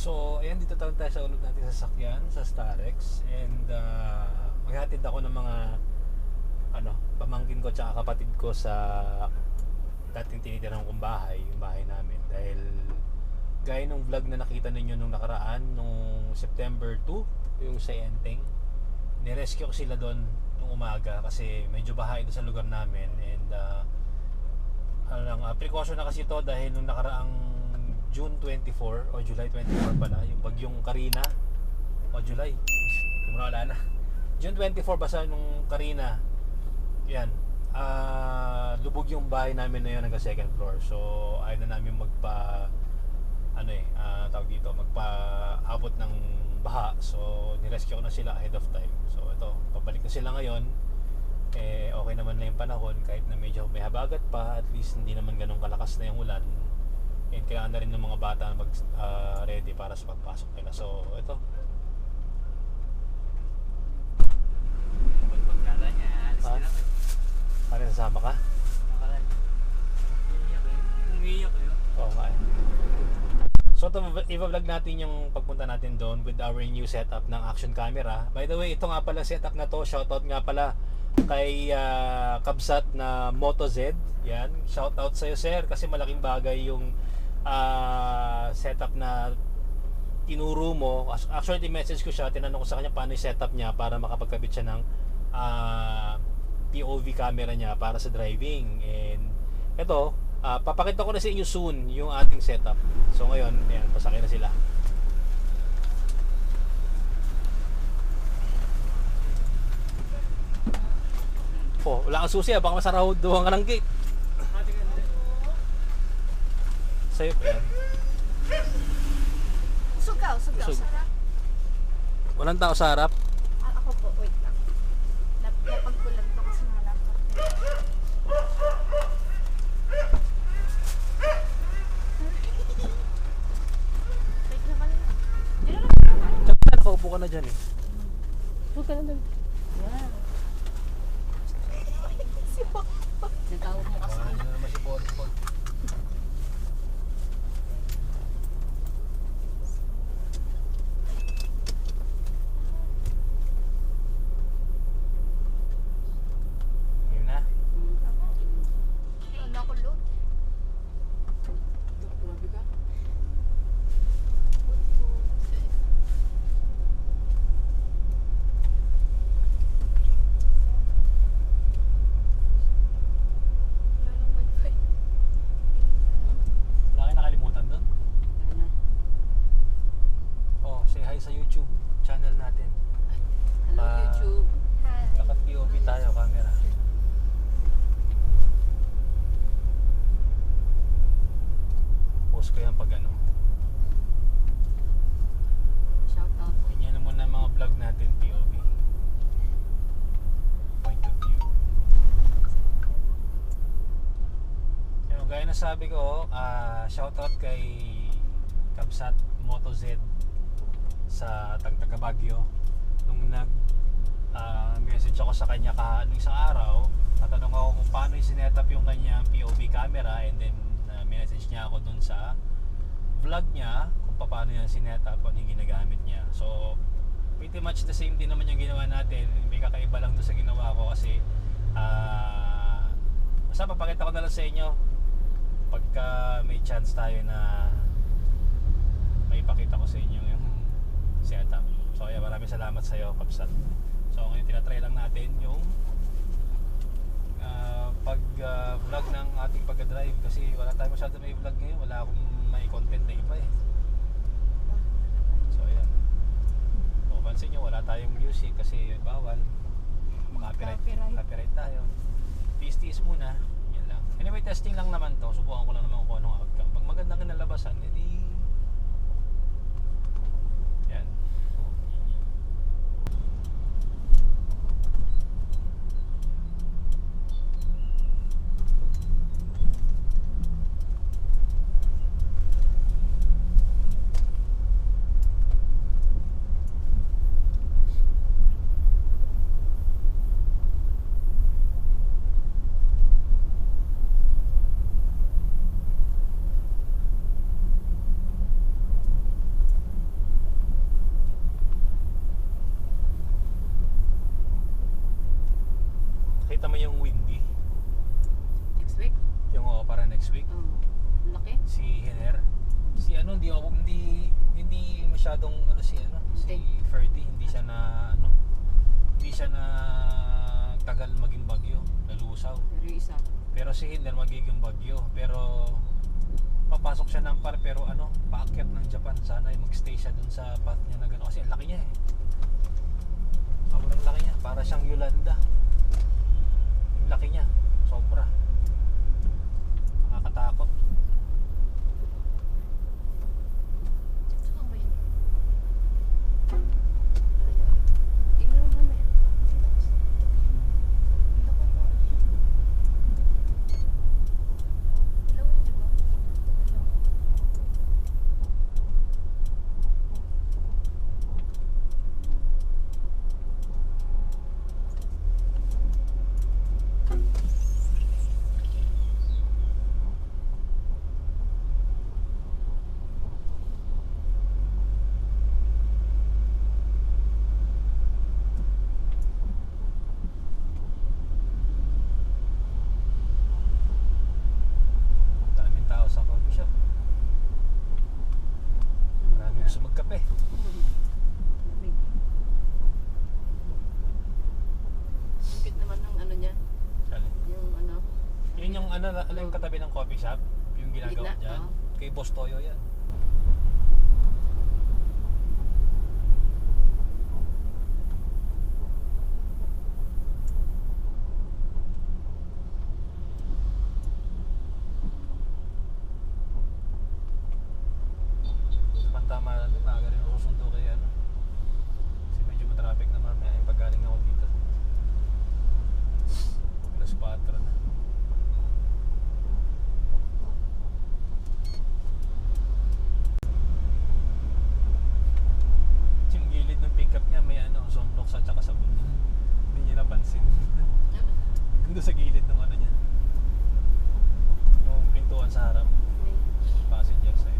So, ayan, dito tayo tayo sa unod natin sa sakyan, sa Starex. And, uh, maghatid ako ng mga, ano, pamangkin ko tsaka kapatid ko sa dating tinitirhan kong bahay, yung bahay namin. Dahil, gaya nung vlog na nakita ninyo nung nakaraan, nung September 2, yung sa Enteng, nirescue ko sila doon nung umaga kasi medyo bahay doon sa lugar namin. And, uh, ano lang, uh, precaution na kasi ito dahil nung nakaraang June 24 o July 24 pala, yung bagyong Karina o July, hindi mo na na. June 24 basta nung Karina, yan, ah lubog yung bahay namin na yun hanggang second floor. So, ayaw na namin magpa, ano eh, ah, tawag dito, magpa-abot ng baha. So, nirescue ko na sila ahead of time. So, ito, pabalik na sila ngayon. Eh, okay naman na yung panahon kahit na medyo may habagat pa, at least hindi naman ganun kalakas na yung ulan. And kailangan na rin ng mga bata na mag ah, ready para sa pagpasok nila. So, ito. Pag pagkala niya, alis Ah? na lang. Ano sasama ka? Umiiyak kayo. Oo nga eh. So ito, i-vlog natin yung pagpunta natin doon with our new setup ng action camera. By the way, ito nga pala setup na to. Shoutout nga pala kay ah, Kabsat na Moto Z. Yan. Shoutout sa'yo sir kasi malaking bagay yung ah, setup na tinuro mo. Actually, message ko siya. Tinanong ko sa kanya paano yung setup niya para makapagkabit siya ng ah, POV camera niya para sa driving. And ito, ah, papakita ko na sa inyo soon yung ating setup. So ngayon, ayan, pasakay na sila. Oh, wala kang susi ah, baka masarahuduhan ka ng gate. Ate ka na. Sa'yo pa yan. Sugaw, sugaw. Sug- Sarap. Walang tao sa harap. Ah, ako po, wait lang. Nap- Napagkulang to kasi malapot. Wait lang kanina. Dito lang. Tsaka nakaupo ka na dyan eh. Huwag ka na doon. Yan. Si Papa. Nagtawag mo kasi. na naman si. Yun na. Ano ako load? Grabe ka. Wala lang wifi. Wala kayo nakalimutan doon? Ano? Oh, say hi sa YouTube channel natin. Hello Ah. YouTube. Hi. Dapat POV tayo, camera. Post ko yan pag ano. Shout out. Ganyan naman na mga vlog natin, POV. Point of view. Pero gaya na sabi ko, ah shoutout kay Kabsat Moto Z sa Tagtaga Baguio. Nung nag ah, message ako sa kanya ka nung isang araw, natanong ako kung paano yung sinetup yung kanyang POV camera and then uh, message niya ako dun sa vlog niya kung paano yan sinetup, ano yung ginagamit niya. So, pretty much the same din naman yung ginawa natin. May kakaiba lang doon sa ginawa ko kasi ah basta papakita ko na lang sa inyo pagka may chance tayo na may ipakita ko sa inyo yung setup. So, kaya maraming salamat sa iyo, Kapsat. So, ngayon tinatry lang natin yung ah, pag-vlog ng ating pag-drive kasi wala tayong masyado may vlog ngayon. Wala akong may content na iba eh. So, ayan. Kung pansin nyo, wala tayong music kasi bawal. Copyright, Copyright. copyright tayo. Tiis-tiis muna. Anyway, testing lang naman to. Subukan ko lang naman kung anong outcome. Pag magandang kinalabasan, edi... Yolanda yung laki niya sobra nakakatakot Saan ba yun? Tingnan mo mamaya. Ilaw ko ba? Ilaw yun, di ba? Ilaw. daming tao sa coffee shop maraming gusto magkape Lamig. Lupit naman ng ano niya. Sali. Yung ano. yun yung ano, ano yung katabi ng coffee shop yung ginagawa Gitna, dyan oo. Kay Boss Toyo yan Tama na din, maaga rin ako susundo kay ano. Kasi medyo matraffic na mamaya yung paggaling ako dito. Plus 4 na. Yung gilid ng pickup niya may ano, sunrox at saka sabon. Hindi niya napansin. Doon sa gilid ng ano niya. Yung pintuan sa harap, May passenger side.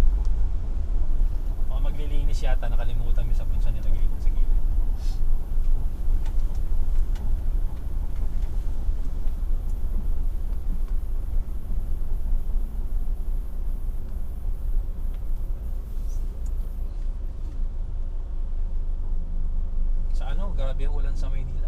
Baka maglilinis yata, nakalimutan may sabon siya nilagay dun sa gilid. Sa ano, ulan sa Maynila.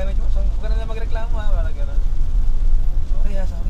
Kaya medyo. Sorry, huwag ka na magreklamo ha. Parang gano'n. Sorry ha, sorry.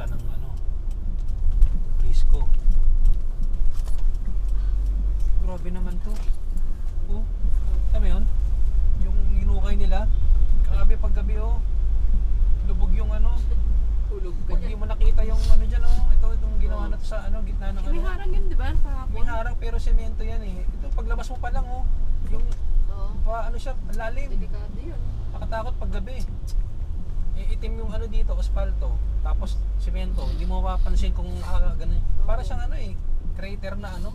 Pa punta ng ano, Frisco. Grabe naman to. Oh, mo yun? Yung hinukay nila, grabe paggabi oh. Lubog yung ano, Hulog ka pag di dyan. mo nakita yung ano dyan oh, ito itong ginawa Oo. na to sa ano, gitna ng Eh, May ano. harang yun, di ba? Kahapon. May harang pero semento yan eh. Ito paglabas mo pa lang oh, yung pa ano siya, lalim. Delikado yun. Nakatakot pag gabi iitim yung ano dito, ospalto, tapos semento, hindi mo mapapansin kung ah, ganun. Para siyang ano eh, crater na ano.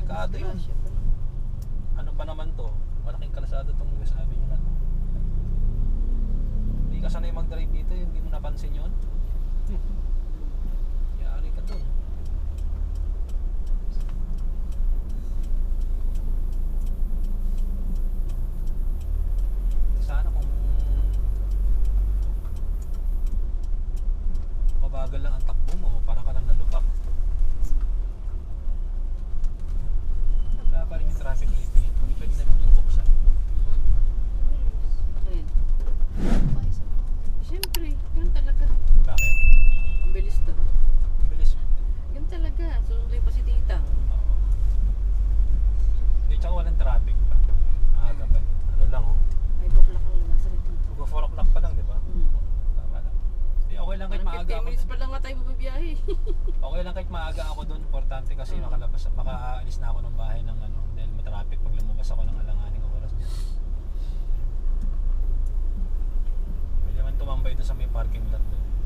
Dekado yun. Ano pa naman to? Malaking kalsada tong sabi niyo na. Hindi ka sanay mag-drive dito, eh. hindi mo napansin yun. Hmm. किधर से पार्किंग करते हैं?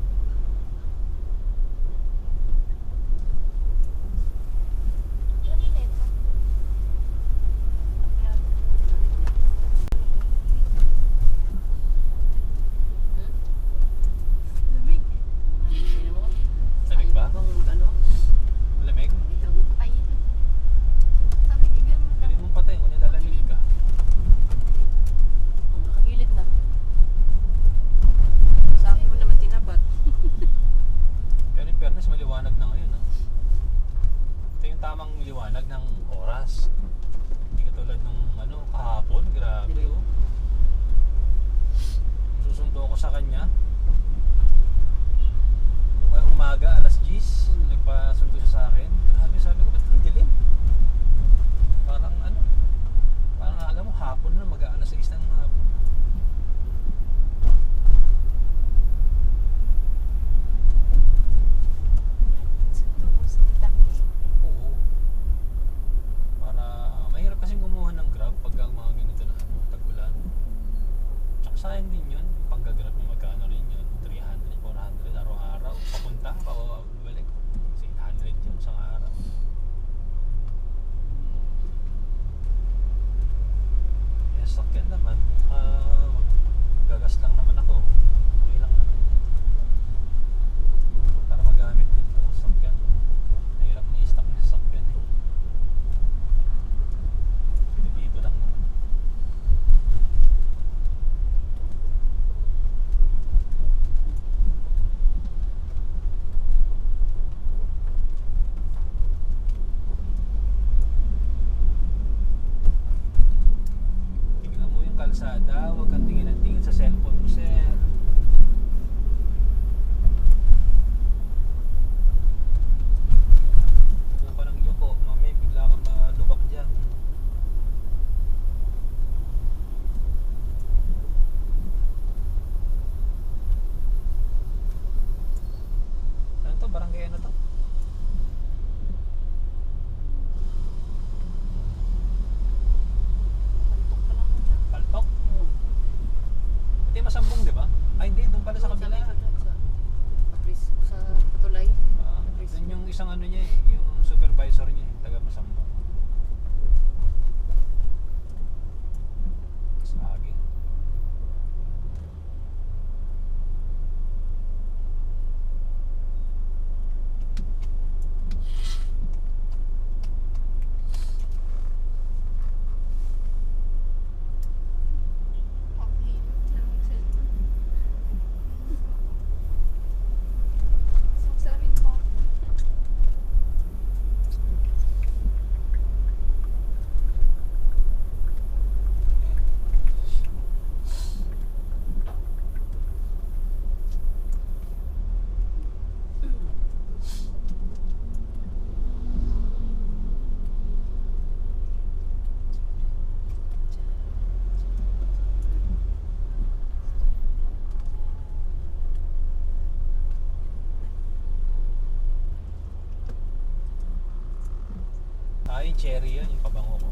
Actually, cherry yun, yung pabango ko.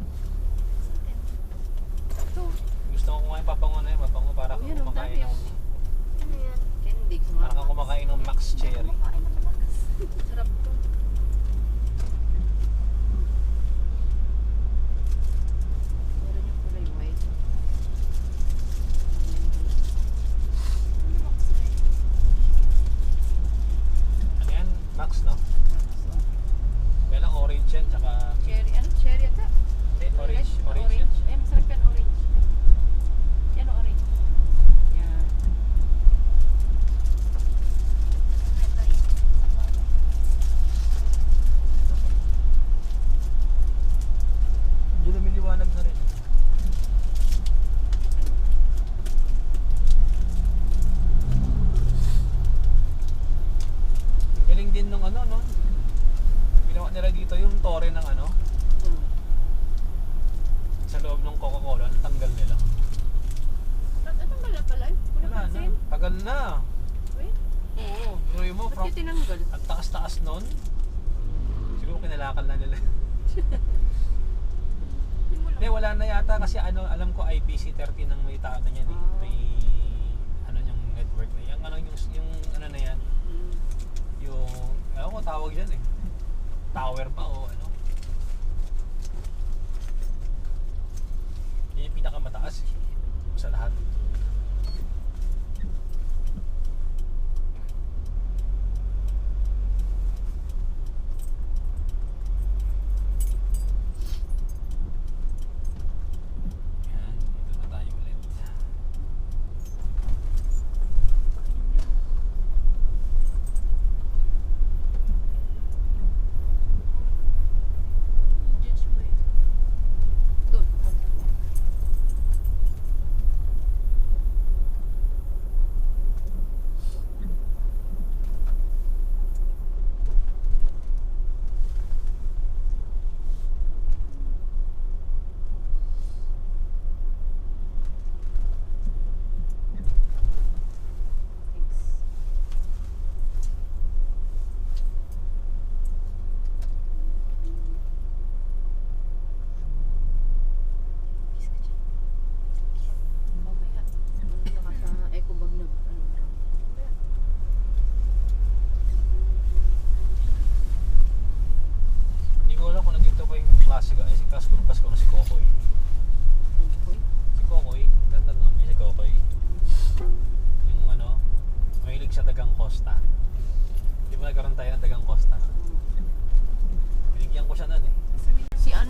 Ito. Gusto ko kumain pabango na yun, pabango para kung oh, kumakain ng... Oh. Ano yan? Candy. Para kang kumakain ng Max Cherry. Sarap to. Ano Max, no? Max, oh. no? Kailang orange yan, tsaka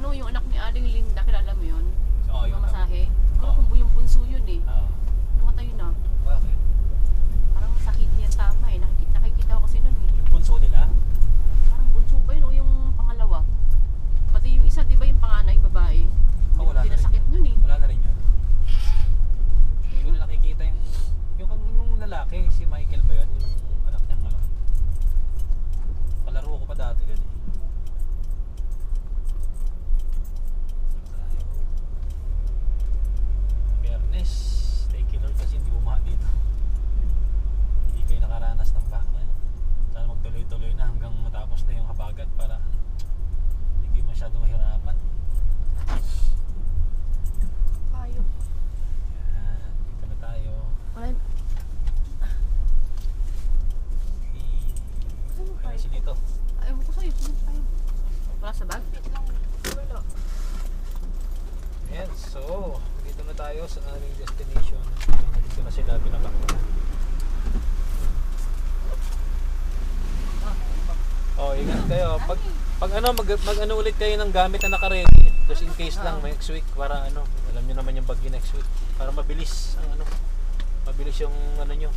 ano, yung anak ni Aling Linda, kilala mo yun? Oo, oh, yung masahe. Ano, kung yung bunso yun eh. Oo. Namatay na. Bakit? Parang sakit niya tama eh. Nakikita Mag ano, mag, mag ano ulit kayo ng gamit na naka-ready. Just in case lang next week para ano, alam niyo naman yung bagyo next week para mabilis ang ano. Mabilis yung ano niyo,